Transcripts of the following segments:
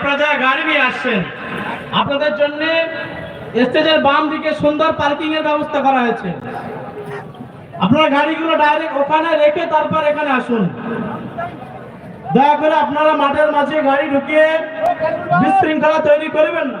আপনারা গাড়ি নিয়ে আসছেন, আপনাদের জন্য স্টেজের বাম দিকে সুন্দর পার্কিং এর ব্যবস্থা করা হয়েছে। আপনারা গাড়িগুলো ডাইরেক্ট ওখানে রেখে তারপর এখানে আসুন। দয়া করে আপনারা মাঠের মাঝে গাড়ি ঢুকিয়ে বিশৃঙ্খলা তৈরি করবেন না।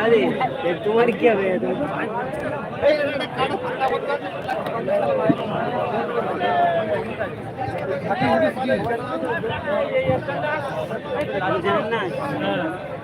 আরে তোমার কি হবে না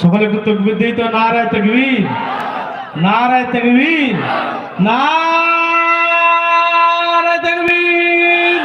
সকলে একটু তকবির দিই তো নারায় তকবীর নারায় তকবীর নারায় তকবীর।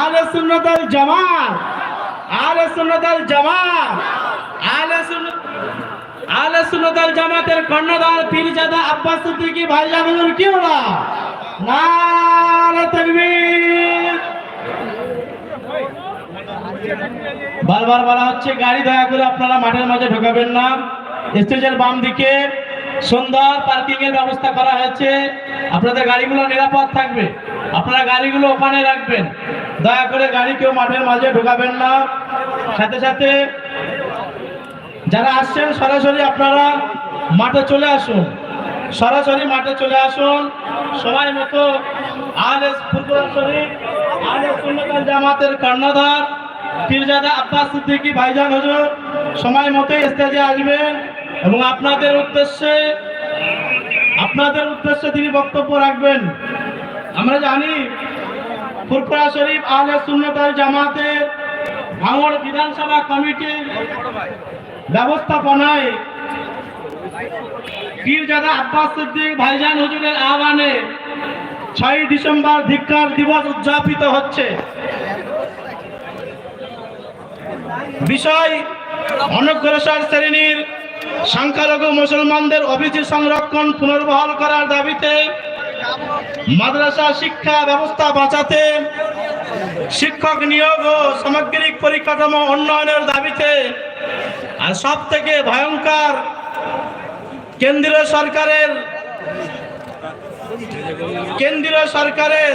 আলে সুন্নতাল জামাত আলে সুন্নতাল জামাত আলে সুন্নত আলে সুন্নতাল জামাতের কর্ণধার পীরজাদা আব্বাস সিদ্দিকী ভাইজান কি বলা নারায় তকবীর। বারবার বলা হচ্ছে, গাড়ি দয়া করে আপনারা মাঠের মাঝে ঢোকাবেন না। স্টেজের বাম দিকে সুন্দর পার্কিং এর ব্যবস্থা করা হয়েছে। আপনাদের গাড়িগুলো নিরাপদ থাকবে। আপনারা গাড়িগুলো ওখানে রাখবেন। দয়া করে গাড়ি কেউ মাঠের মাঝে ঢোকাবেন না। সাথে সাথে যারা আসছেন, সরাসরি আপনারা মাঠে চলে আসুন। সরাসরি মাঠে চলে আসুন। সময় মতো আহলে ফুরফুরা শরীফ আহলে সুন্নাত জামাতের কর্ণধার পীরজাদা আব্বাস সিদ্দিকী ভাইজান হুজুর, সময় মতো স্টেজে আসবেন এবং আপনাদের উদ্দেশ্যে আপনাদের উদ্দেশ্যে তিনি বক্তব্য রাখবেন। আমরা জানি ফুরফুরা শরীফ আহলে সুন্নাত জামাতের ভাঙড় বিধানসভা কমিটির ব্যবস্থাপনায় পীরজাদা আব্বাস সিদ্দিক ভাইজান হুজুরের আহ্বানে ছয় ডিসেম্বর ধিক্কার দিবস উদযাপিত হচ্ছে। বিষয় অনগ্রসর শ্রেণির সংখ্যালঘু মুসলমানদের অভিযোগ সংরক্ষণ পুনর্বহাল করার দাবিতে মাদ্রাসা শিক্ষা ব্যবস্থা বাঁচাতে শিক্ষক নিয়োগ ও সামগ্রিক পরিকাঠামো উন্নয়নের দাবিতে আর সব থেকে ভয়ঙ্কর কেন্দ্রীয় সরকারের কেন্দ্রীয় সরকারের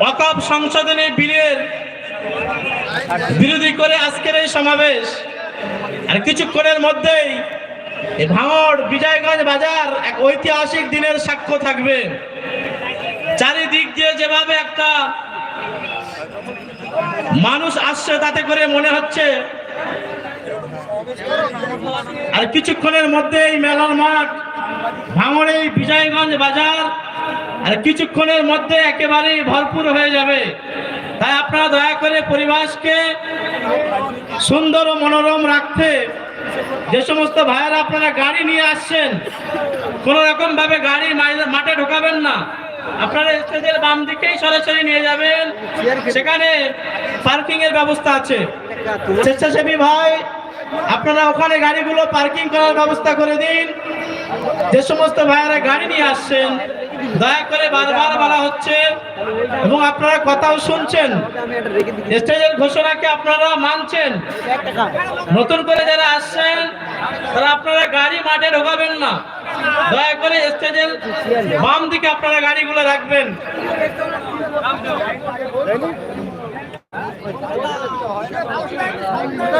ওয়াকফ সংশোধনী বিলের বিরোধী করে আজকের এই সমাবেশ। আর কিছুক্ষণের মধ্যেই ভাঙড় বিজয়গঞ্জ বাজার এক ঐতিহাসিক দিনের সাক্ষ্য থাকবে। চারিদিক দিয়ে যেভাবে একটা মানুষ আসছে তাতে করে মনে হচ্ছে, আর কিছুক্ষণের মধ্যেই মেলার মাঠ, ভাঙড়ে বিজয়গঞ্জ বাজার, আর কিছুক্ষণের মধ্যে একেবারেই ভরপুর হয়ে যাবে। তাই আপনারা দয়া করে পরিবেশকে সুন্দর ও মনোরম রাখতে যে সমস্ত ভাইয়েরা আপনারা গাড়ি নিয়ে আসছেন, কোন রকম ভাবে গাড়ি মাঠে ঢোকাবেন না। আপনারা স্টেজের বাম দিকেই সরাসরি নিয়ে যাবেন। সেখানে পার্কিং এর ব্যবস্থা আছে। স্বেচ্ছাসেবী ভাই, আপনারা ওখানে গাড়িগুলো পার্কিং করার ব্যবস্থা করে দিন। যে সমস্ত ভাইয়েরা গাড়ি নিয়ে আসছেন দয়া করে বারবার বলা হচ্ছে এবং আপনারা কথাও শুনছেন। স্টেজের ঘোষণাকে আপনারা মানছেন। নতুন করে যারা আসছেন, তারা আপনারা গাড়ি মাঠে ঢোকাবেন না। দয়া করে স্টেজের বাম দিকে আপনারা গাড়িগুলো রাখবেন।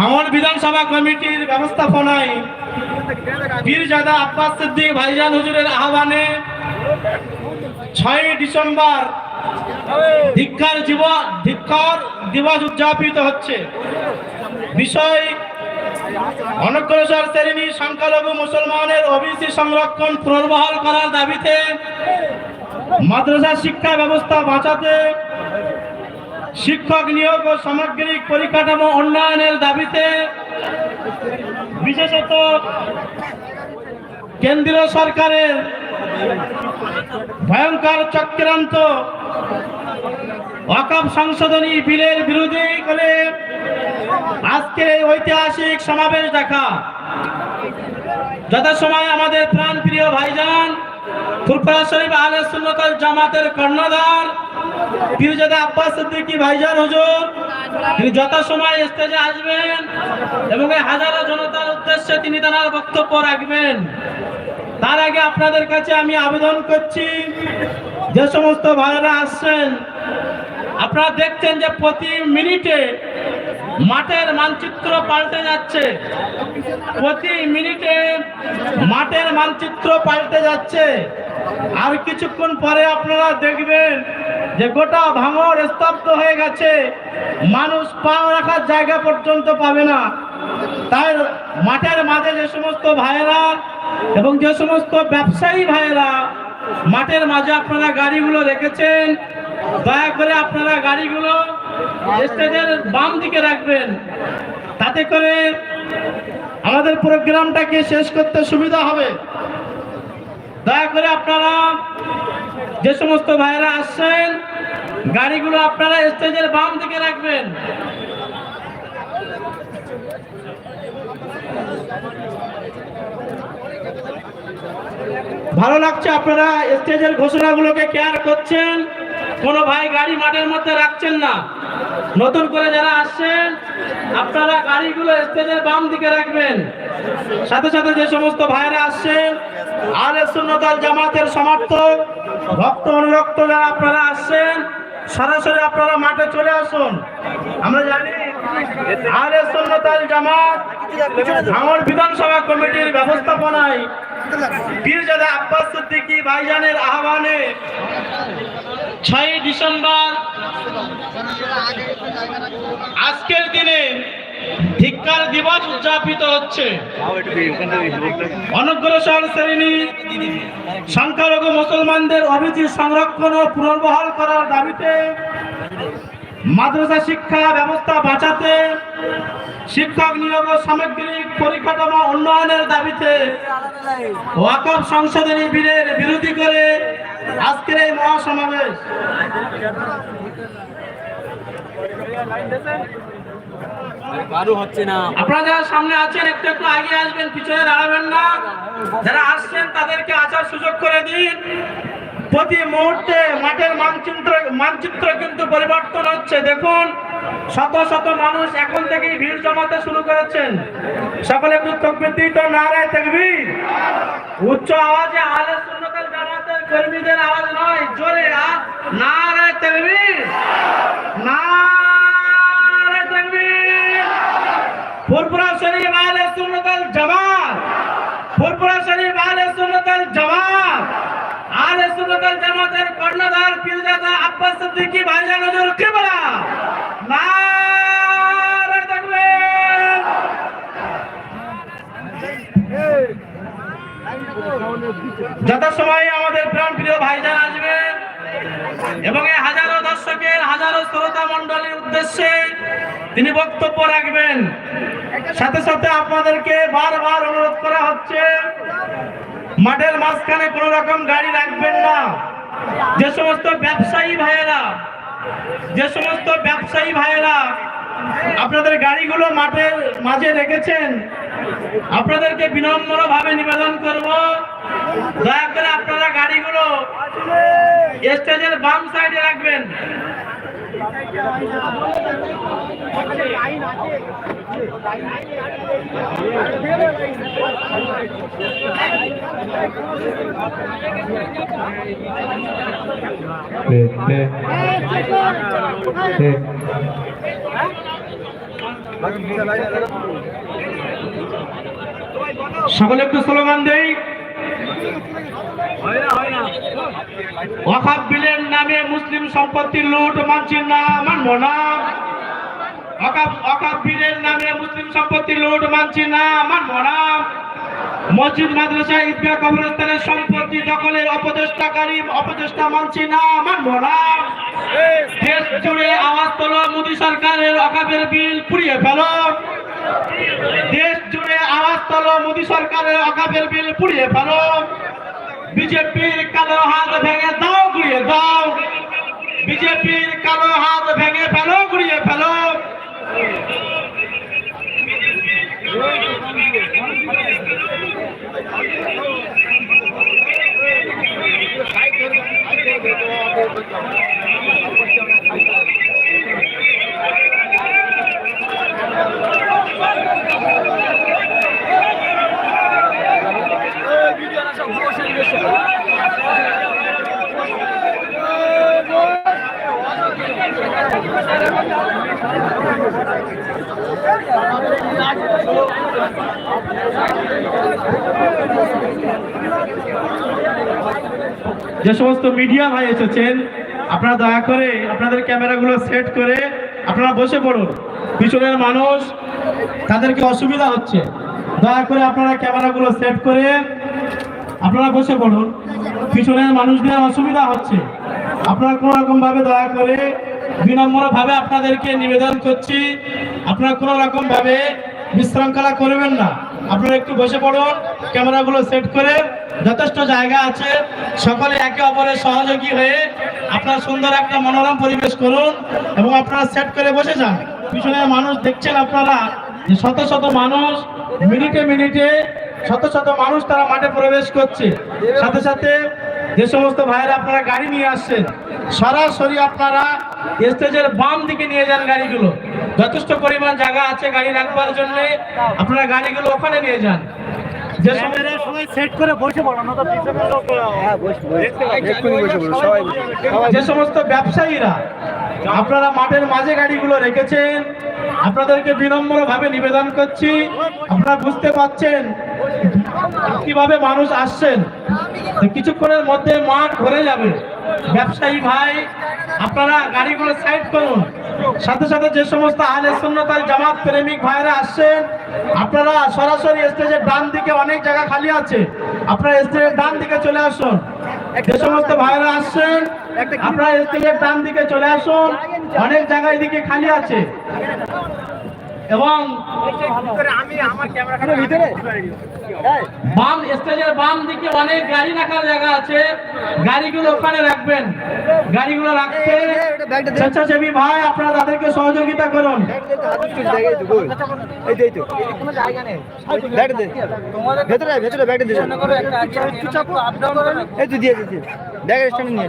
ভাঙড় বিধানসভা কমিটির ব্যবস্থাপনায় পীরজাদা আব্বাস সিদ্দিক ভাইজান হুজুরের আহ্বানে ছয় ডিসেম্বর ধিক্ষার জীব, ধিক্ষার দিবস উদযাপিত হচ্ছে। বিষয় অনগ্রসর শ্রেণি সংখ্যালঘু মুসলমানের ওবিসি সংরক্ষণ পুনর্বহাল করার দাবিতে মাদ্রাসা শিক্ষা ব্যবস্থা বাঁচাতে শিক্ষক নিয়োগ ও সামগ্রিক পরিকাঠামো উন্নয়নের দাবিতে বিশেষত কেন্দ্রীয় সরকারের ভয়ঙ্কর চক্রান্ত ওয়াকফ সংশোধনী বিলের বিরোধী করে আজকে ঐতিহাসিক সমাবেশ দেখা। যথাসময় আমাদের প্রাণ প্রিয় ভাইজান, ফুরফুরা শরীফ আলে সুন্নতাল জামাতের কর্ণধার পীরজাদা আব্বাস সিদ্দিকী ভাইজান হুজুর, তিনি যথাসময় স্টেজে আসবেন এবং এই হাজারো জনতার উদ্দেশ্যে তিনি তার বক্তব্য রাখবেন। তার আগে আপনাদের কাছে আমি আবেদন করছি, যে সমস্ত ভাইরা আসছেন, আপনারা দেখছেন যে প্রতি মিনিটে মাঠের মানচিত্র পাল্টে যাচ্ছে। প্রতি মিনিটে মাঠের মানচিত্র পাল্টে যাচ্ছে। আর কিছুক্ষণ পরে আপনারা দেখবেন যে গোটা ভাঙর স্তব্ধ হয়ে গেছে, মানুষ পা রাখার জায়গা পর্যন্ত পাবে না। তাই মাঠের মাঝে যে সমস্ত ভাইয়েরা এবং যে সমস্ত ব্যবসায়ী ভাইয়েরা, মাঠের মাঝে আপনারা গাড়িগুলো রেখেছেন, দয়া করে আপনারা গাড়িগুলো স্টেজের বাম দিকে রাখবেন। তাতে করে আমাদের প্রোগ্রামটাকে শেষ করতে সুবিধা হবে। দয়া করে আপনারা যে সমস্ত ভাইয়েরা আসছেন, গাড়িগুলো আপনারা স্টেজের বাম দিকে রাখবেন। ভালো লাগছে আপনারা স্টেজের ঘোষণাগুলোকে কেয়ার করছেন, কোনো ভাই গাড়ি মাঠের মধ্যে রাখছেন না। নতুন করে যারা আসছেন, আপনারা গাড়িগুলো স্টেজের বাম দিকে রাখবেন। সাথে সাথে যে সমস্ত ভাইরা আসছেন আলে সুন্নতাল জামাতের সমর্থক ভক্ত অনুরক্ত যারা আপনারা আসছেন, সরাসরি আপনারা মাঠে চলে আসুন। আমরা জানি আলে সুন্নতাল জামাত আমার বিধানসভা কমিটির ব্যবস্থাপনায় পীরজাদা আব্বাস সিদ্দিকী ভাইজানের আহ্বানে ছয় ডিসেম্বর আজকের দিনে ধিক্কার দিবস উদযাপিত হচ্ছে। অনগ্রসর শ্রেণি সংখ্যালঘু মুসলমানদের অভিজি সংরক্ষণ ও পুনর্বহাল করার দাবিতে মাদ্রাসা শিক্ষা ব্যবস্থা বাঁচাতে শিক্ষক নিয়োগ ও সামগ্রিক পরিকাঠামো উন্নয়নের দাবিতে ওয়াকফ সংশোধনী বিলের বিরোধী করে আজকের এই মহাসমাবেশ। আপনারা যারা সামনে আছেন, একটু একটু আগে আসবেন, পিছনে দাঁড়াবেন না। যারা আসছেন, তাদেরকে আসার সুযোগ করে দিন। প্রতি মুহূর্তে মাঠের মানচিত্র মানচিত্র কিন্তু পরিবর্তন হচ্ছে। দেখুন, শত শত মানুষ এখন থেকেই ভিড় জমাতে শুরু করেছেন। সকলে তকবির তো নারায় তাকবীর। উচ্চ আওয়াজে আলে সুন্নতাল জামাতের কর্মীদের আওয়াজ নয়, জোরে নারায় তাকবীর। নারায় ফুরফুরা শরীফ আলে সুন্নতাল জামাত। ফুরফুরা শরীফ আলে সুন্নতাল জামাত। আলে সুন্নতাল জামাতের কর্ণধার পীরজাদা আব্বাস সিদ্দিকী ভাইজান হুজুর কিবলা। নারে তাকবীর। যথাসময়ে আমাদের প্রাণ প্রিয় ভাইজান আসবে এবং এই হাজারো দর্শকের হাজারো শ্রোতা মণ্ডলীর উদ্দেশ্যে তিনি বক্তব্য রাখবেন। সাথে সাথে আপনাদেরকে বারবার অনুরোধ করা হচ্ছে, মাঠের মাঝখানে কোনো রকম গাড়ি রাখবেন না। যে সমস্ত ব্যবসায়ী ভাইয়েরা, যে সমস্ত ব্যবসায়ী ভাইয়েরা আপনাদের গাড়িগুলো মাঠের মাঝে রেখেছেন, আপনাদেরকে বিনম্র ভাবে নিবেদন করব। দয়া করে আপনারা গাড়িগুলো স্টেজের বাম সাইডে রাখবেন। সকলে একটু স্লোগান দেই। বিলের নামে মুসলিম সম্পত্তি লুট মানছি না। মসজিদ, মাদ্রাসা দখলের অপচেষ্টাকারী, অপচেষ্টা মানছি না। দেশ জুড়ে আওয়াজ তোলো, মোদী সরকারের অকাপের বিল পুড়িয়ে ফেলো। দেশ আওয়াজ তোলো মোদী সরকারের অকাপের বিল পুড়িয়ে ফেলো। বিজেপির কালো হাত ভেঙে দাও, গুড়িয়ে দাও। বিজেপির কালো হাত ভেঙে ফেলো, গুড়িয়ে ফেলো। যে সমস্ত মিডিয়া ভাই এসেছেন, আপনারা দয়া করে আপনাদের ক্যামেরাগুলো সেট করে আপনারা বসে পড়ুন। পিছনের মানুষ, তাদেরকে অসুবিধা হচ্ছে। দয়া করে আপনারা ক্যামেরাগুলো সেট করে আপনারা বসে পড়ুন। পিছনের মানুষদের অসুবিধা হচ্ছে। আপনারা কোনো রকম ভাবে দয়া করে ভাবে আপনাদেরকে নিবেদন করছি। আপনারা কোনো রকম ভাবে বিশৃঙ্খলা করবেন না। আপনারা একটু বসে পড়ুন। ক্যামেরাগুলো সেট করে। যথেষ্ট জায়গা আছে। সকলে একে অপরের সহযোগী হয়ে আপনারা সুন্দর একটা মনোরম পরিবেশ করুন এবং আপনারা সেট করে বসে যান। পিছনে মানুষ দেখছেন আপনারা যে শত শত মানুষ মিনিটে মিনিটে, শত শত মানুষ তারা মাঠে প্রবেশ করছে। সাথে সাথে যে সমস্ত ভাইয়েরা আপনারা গাড়ি নিয়ে আসছেন, সরাসরি আপনারা স্টেজের বাম দিকে নিয়ে যান গাড়িগুলো। যথেষ্ট পরিমাণ জায়গা আছে গাড়ি রাখবার জন্য। আপনারা গাড়িগুলো ওখানে নিয়ে যান। যে সমস্ত সবাই সেট করে বসে হ্যাঁ যে সমস্ত ব্যবসায়ীরা আপনারা মাঠের মাঝে গাড়িগুলো রেখেছেন আপনাদেরকে বিনম্র ভাবে নিবেদন করছি। আপনারা বুঝতে পাচ্ছেন কীভাবে মানুষ আসছেন। কিছুক্ষণের মধ্যে মাঠ ভরে যাবে। ব্যবসায়ী ভাই আপনারা গাড়িগুলো সাইড করুন। সাথে সাথে যে সমস্ত আহলে সুন্নতাল জামাত প্রেমিক ভাইরা আসছেন, আপনারা সরাসরি স্টেজের ডান দিকে অনেক জায়গা খালি আছে। আপনারা স্টেজের ডান দিকে চলে আসুন। যে সমস্ত ভাইরা আসছেন, আপনারা স্টেজের ডান দিকে চলে আসুন। অনেক জায়গা এদিকে খালি আছে। এবং আমি আমার ক্যামেরাটা ভিতরে বাম স্টেজের বাম দিকে অনেক গাড়ি রাখার জায়গা আছে। গাড়িগুলো ওখানে রাখবেন। গাড়িগুলো রাখতে স্বেচ্ছাসেবী ভাই আপনারা তাদেরকে সহযোগিতা করুন। এই তো কোনো জায়গা নেই ব্যাগ দে ভেতরে আয়, ভেতরে ব্যাগটা দিয়ে এই তো দিয়ে দিচ্ছি। ব্যাগের নিয়ে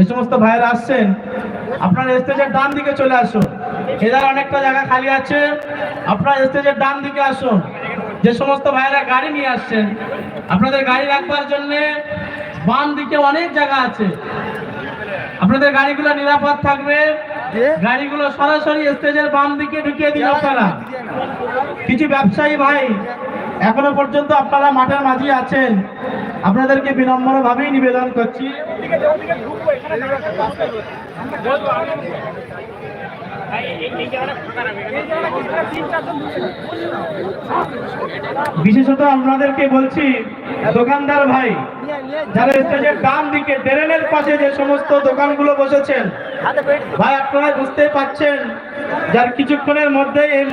যে সমস্ত ভাইয়েরা আসছেন আপনার স্টেজের ডান দিকে চলে আসুন। এদের অনেকটা জায়গা খালি আছে। আপনারা স্টেজের ডান দিকে আসুন। যে সমস্ত ভাইয়েরা গাড়ি নিয়ে আসছেন আপনাদের গাড়ি রাখবার জন্য বাম দিকে অনেক জায়গা আছে। আপনাদের গাড়িগুলো নিরাপদ থাকবে। গাড়িগুলো সরাসরি স্টেজের বাম দিকে ঢুকিয়ে দিন আপনারা। কিছু ব্যবসায়ী ভাই এখনও পর্যন্ত আপনারা মাঠের মাঝে আছেন। আপনাদেরকে বিনম্র ভাবেই নিবেদন করছি। বিশেষত আপনাদেরকে বলছি, দোকানদার ভাই, যারা স্টেজের ডান দিকে ট্রেনের পাশে যে সমস্ত দোকানগুলো বসেছেন, ভাই, আপনারা বুঝতেই পাচ্ছেন যার কিছুক্ষণের মধ্যে এই